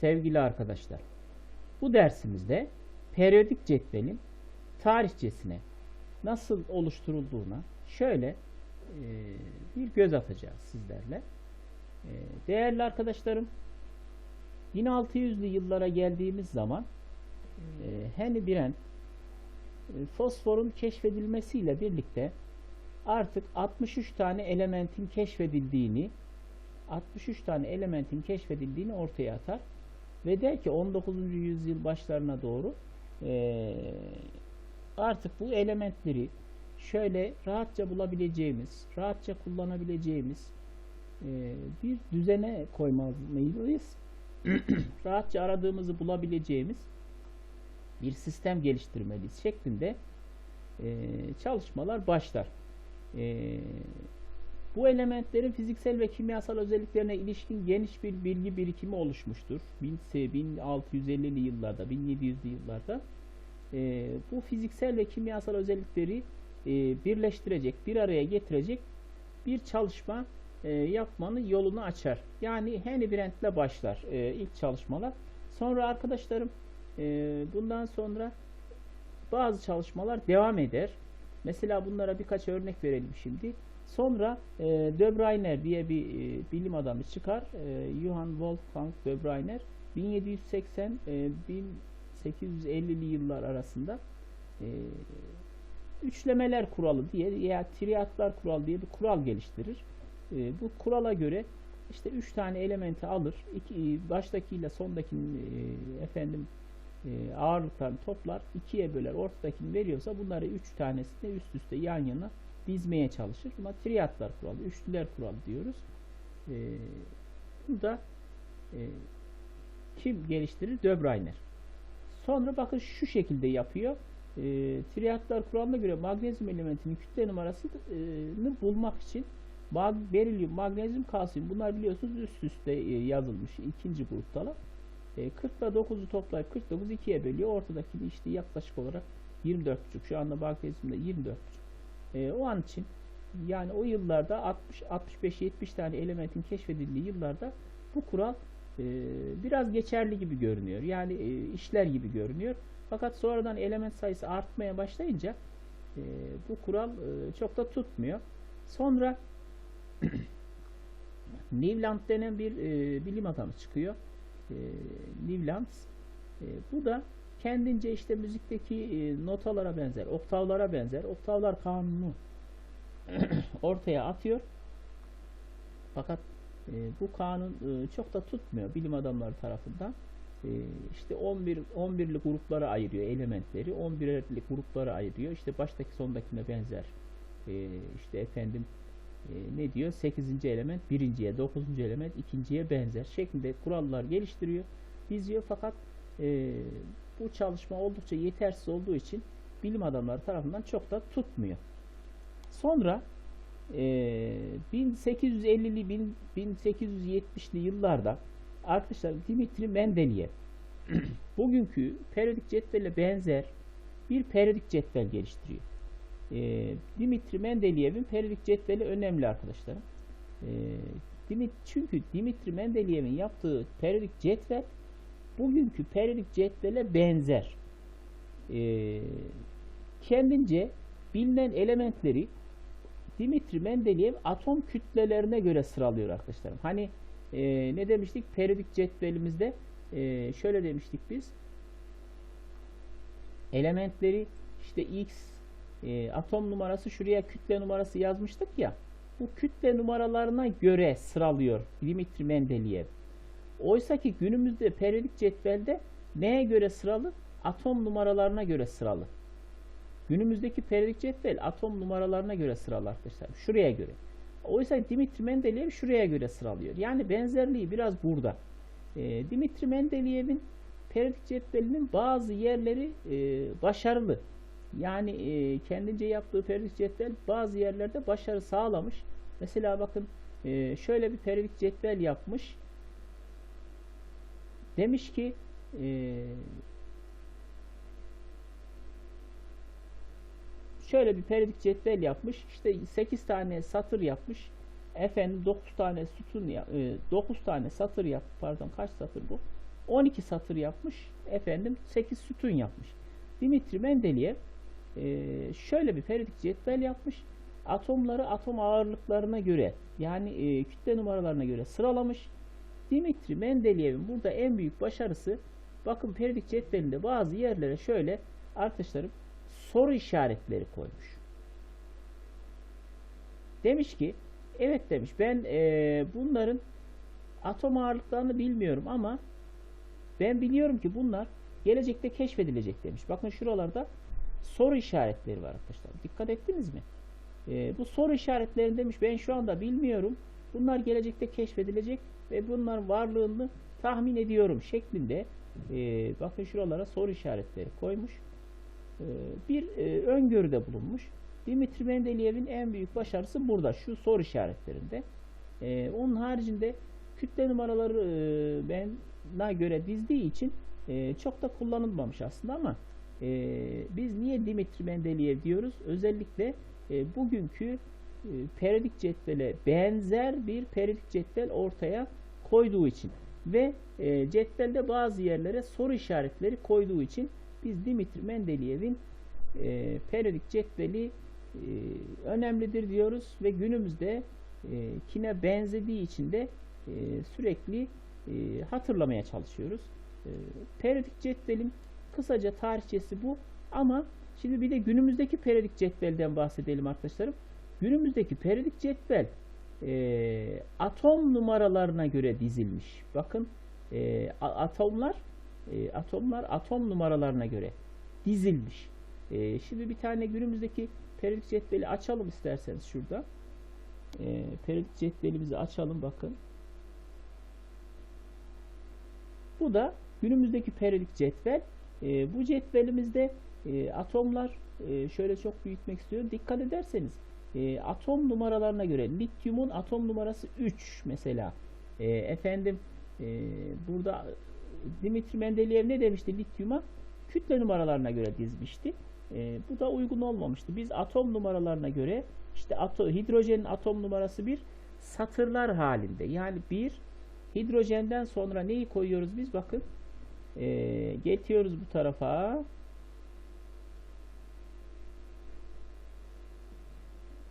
sevgili arkadaşlar. Bu dersimizde periyodik cetvelin tarihçesine nasıl oluşturulduğuna şöyle e, bir göz atacağız sizlerle. E, değerli arkadaşlarım 1600'lü yıllara geldiğimiz zaman e, Henry Brent e, fosforun keşfedilmesiyle birlikte artık 63 tane elementin keşfedildiğini 63 tane elementin keşfedildiğini ortaya atar ve der ki 19. yüzyıl başlarına doğru eee, artık bu elementleri şöyle rahatça bulabileceğimiz, rahatça kullanabileceğimiz eee, bir düzene koymalıyız. rahatça aradığımızı bulabileceğimiz bir sistem geliştirmeliyiz şeklinde eee, çalışmalar başlar. Eee, bu elementlerin fiziksel ve kimyasal özelliklerine ilişkin geniş bir bilgi birikimi oluşmuştur. 1650'li yıllarda, 1700'lü yıllarda Eee, bu fiziksel ve kimyasal özellikleri eee, birleştirecek, bir araya getirecek bir çalışma eee, yapmanın yolunu açar. Yani Henry Brent'le başlar eee, ilk çalışmalar. Sonra arkadaşlarım eee, bundan sonra bazı çalışmalar devam eder. Mesela bunlara birkaç örnek verelim şimdi. Sonra e, De diye bir e, bilim adamı çıkar. E, Johann Wolfgang De Bruyner 1780 e, 1850'li yıllar arasında e, üçlemeler kuralı diye veya triatlar kuralı diye bir kural geliştirir. E, bu kurala göre işte üç tane elementi alır. İki, baştakiyle sondakinin e, efendim e, ağırlıklarını toplar. ikiye böler. Ortadakini veriyorsa bunları üç tanesini üst üste yan yana dizmeye çalışır. Buna triatlar kuralı, üçlüler kuralı diyoruz. E, bunu da e, kim geliştirir? De Bruyner. Sonra bakın şu şekilde yapıyor. E, triatlar kuralına göre magnezyum elementinin kütle numarasını bulmak için mag berilyum, magnezyum, kalsiyum bunlar biliyorsunuz üst üste e, yazılmış ikinci gruptalar. E, 40 ile 9'u toplayıp 49 ikiye bölüyor. Ortadakini işte yaklaşık olarak 24,5. Şu anda magnezyumda 24,5. E, o an için yani o yıllarda 60 65 70 tane elementin keşfedildiği yıllarda bu kural e, biraz geçerli gibi görünüyor. Yani e, işler gibi görünüyor. Fakat sonradan element sayısı artmaya başlayınca e, bu kural e, çok da tutmuyor. Sonra Newland denen bir e, bilim adamı çıkıyor. E, Newland. E, bu da kendince işte müzikteki e, notalara benzer, oktavlara benzer, oktavlar kanunu ortaya atıyor. Fakat e, bu kanun e, çok da tutmuyor bilim adamları tarafından. E, işte 11 11'li gruplara ayırıyor elementleri. 11'li gruplara ayırıyor. İşte baştaki sondakine benzer. E, işte efendim e, ne diyor? 8. element birinciye, 9. element ikinciye benzer şeklinde kurallar geliştiriyor, diziyor fakat e, bu çalışma oldukça yetersiz olduğu için bilim adamları tarafından çok da tutmuyor. Sonra e, 1850'li 1870'li yıllarda arkadaşlar Dimitri Mendeleev bugünkü periyodik cetvelle benzer bir periyodik cetvel geliştiriyor. E, Dimitri Mendeleev'in periyodik cetveli önemli arkadaşlarım. E, çünkü Dimitri Mendeleev'in yaptığı periyodik cetvel bugünkü periyodik cetvele benzer. E, kendince bilinen elementleri Dimitri Mendeleev atom kütlelerine göre sıralıyor arkadaşlarım. Hani e, ne demiştik? Periyodik cetvelimizde e, şöyle demiştik biz. Elementleri işte X e, atom numarası şuraya kütle numarası yazmıştık ya. Bu kütle numaralarına göre sıralıyor Dimitri Mendeleev. Oysa ki günümüzde periyodik cetvelde neye göre sıralı? Atom numaralarına göre sıralı. Günümüzdeki periyodik cetvel atom numaralarına göre sıralı arkadaşlar. Şuraya göre. Oysa Dimitri Mendeleev şuraya göre sıralıyor. Yani benzerliği biraz burada. E, Dimitri Mendeleev'in periyodik cetvelinin bazı yerleri e, başarılı. Yani e, kendince yaptığı periyodik cetvel bazı yerlerde başarı sağlamış. Mesela bakın e, şöyle bir periyodik cetvel yapmış. Demiş ki e, şöyle bir periyodik cetvel yapmış. İşte 8 tane satır yapmış. Efendim 9 tane sütun ya, e, 9 tane satır yap. Pardon kaç satır bu? 12 satır yapmış. Efendim 8 sütun yapmış. Dimitri Mendeleev e, şöyle bir periyodik cetvel yapmış. Atomları atom ağırlıklarına göre yani kütle numaralarına göre sıralamış. Dimitri Mendeleev'in burada en büyük başarısı bakın periyodik cetvelinde bazı yerlere şöyle arkadaşlarım soru işaretleri koymuş. Demiş ki evet demiş ben e, bunların atom ağırlıklarını bilmiyorum ama ben biliyorum ki bunlar gelecekte keşfedilecek demiş. Bakın şuralarda soru işaretleri var arkadaşlar. Dikkat ettiniz mi? E, bu soru işaretlerini demiş ben şu anda bilmiyorum. Bunlar gelecekte keşfedilecek ve bunların varlığını tahmin ediyorum şeklinde e, bakın şuralara soru işaretleri koymuş. E, bir e, öngörüde bulunmuş. Dimitri Mendeleev'in en büyük başarısı burada. Şu soru işaretlerinde. E, onun haricinde kütle numaraları e, bana göre dizdiği için e, çok da kullanılmamış aslında ama e, biz niye Dimitri Mendeleev diyoruz? Özellikle e, bugünkü periyodik cetvele benzer bir periyodik cetvel ortaya koyduğu için ve e, cetvelde bazı yerlere soru işaretleri koyduğu için biz Dimitri Mendeleev'in e, periyodik cetveli e, önemlidir diyoruz ve günümüzde e, kine benzediği için de e, sürekli e, hatırlamaya çalışıyoruz. E, periyodik cetvelin kısaca tarihçesi bu ama şimdi bir de günümüzdeki periyodik cetvelden bahsedelim arkadaşlarım. Günümüzdeki periyodik cetvel e, atom numaralarına göre dizilmiş. Bakın e, atomlar e, atomlar atom numaralarına göre dizilmiş. E, şimdi bir tane günümüzdeki periyodik cetveli açalım isterseniz şurada. E, periyodik cetvelimizi açalım bakın. Bu da günümüzdeki periyodik cetvel. E, bu cetvelimizde e, atomlar e, şöyle çok büyütmek istiyorum. Dikkat ederseniz e, atom numaralarına göre lityumun atom numarası 3 mesela. E, efendim e, burada Dimitri Mendeleev ne demişti lityuma? Kütle numaralarına göre dizmişti. E, bu da uygun olmamıştı. Biz atom numaralarına göre işte ato, hidrojenin atom numarası 1 satırlar halinde. Yani bir hidrojenden sonra neyi koyuyoruz biz? Bakın e, getiriyoruz bu tarafa.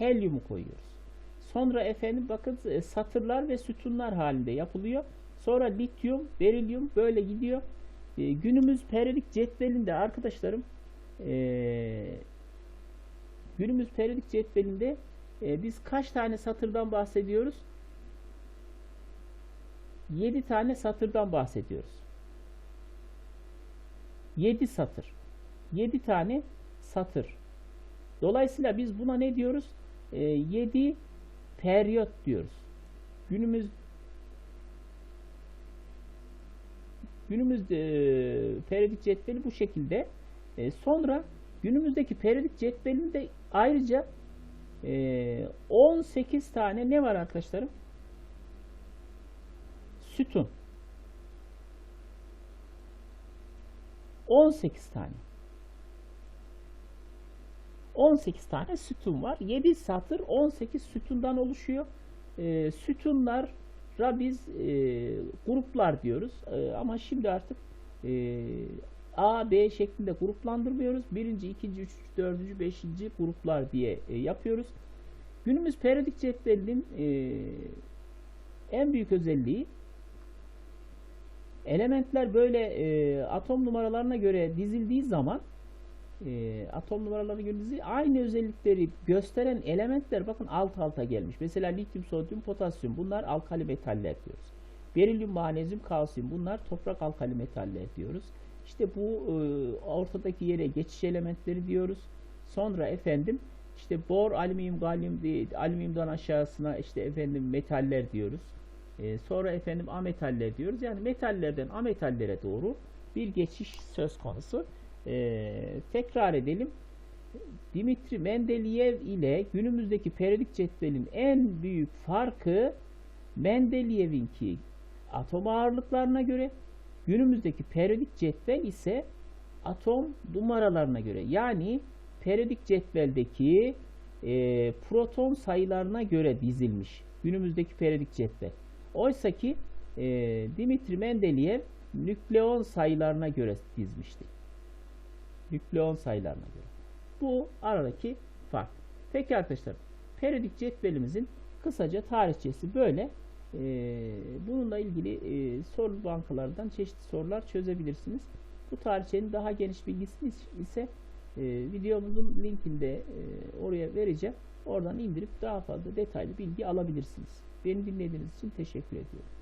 Helyumu koyuyoruz. Sonra efendim bakın e, satırlar ve sütunlar halinde yapılıyor. Sonra lityum, berilyum böyle gidiyor. E, günümüz periyodik cetvelinde arkadaşlarım e, günümüz periyodik cetvelinde e, biz kaç tane satırdan bahsediyoruz? 7 tane satırdan bahsediyoruz. 7 satır. 7 tane satır. Dolayısıyla biz buna ne diyoruz? E, 7 periyot diyoruz. Günümüz günümüzde e, periyodik cetveli bu şekilde. E, sonra günümüzdeki periyodik cetvelinde ayrıca e, 18 tane ne var arkadaşlarım? Sütun. 18 tane. 18 tane sütun var. 7 satır 18 sütundan oluşuyor. E, sütunlara biz e, gruplar diyoruz. E, ama şimdi artık e, A, B şeklinde gruplandırmıyoruz. Birinci, ikinci, üçüncü, dördüncü, beşinci gruplar diye e, yapıyoruz. Günümüz periyodik cetvelinin e, en büyük özelliği elementler böyle e, atom numaralarına göre dizildiği zaman e, atom göre dizildiği aynı özellikleri gösteren elementler bakın alt alta gelmiş. Mesela lityum, sodyum, potasyum bunlar alkali metaller diyoruz. Berilyum, manezyum, kalsiyum bunlar toprak alkali metaller diyoruz. İşte bu e, ortadaki yere geçiş elementleri diyoruz. Sonra efendim işte bor, alüminyum, galyum alüminyumdan aşağısına işte efendim metaller diyoruz. E, sonra efendim ametaller diyoruz. Yani metallerden ametallere doğru bir geçiş söz konusu. E, tekrar edelim. Dimitri Mendeleev ile günümüzdeki periyodik cetvelin en büyük farkı Mendeleev'inki atom ağırlıklarına göre günümüzdeki periyodik cetvel ise atom numaralarına göre yani periyodik cetveldeki e, proton sayılarına göre dizilmiş günümüzdeki periyodik cetvel. Oysa ki e, Dimitri Mendeleev nükleon sayılarına göre dizmiştik. Nükleon sayılarına göre. Bu aradaki fark. Peki arkadaşlar periyodik cetvelimizin kısaca tarihçesi böyle. Ee, bununla ilgili e, soru bankalardan çeşitli sorular çözebilirsiniz. Bu tarihçenin daha geniş bilgisi ise e, videomuzun linkinde e, oraya vereceğim. Oradan indirip daha fazla detaylı bilgi alabilirsiniz. Beni dinlediğiniz için teşekkür ediyorum.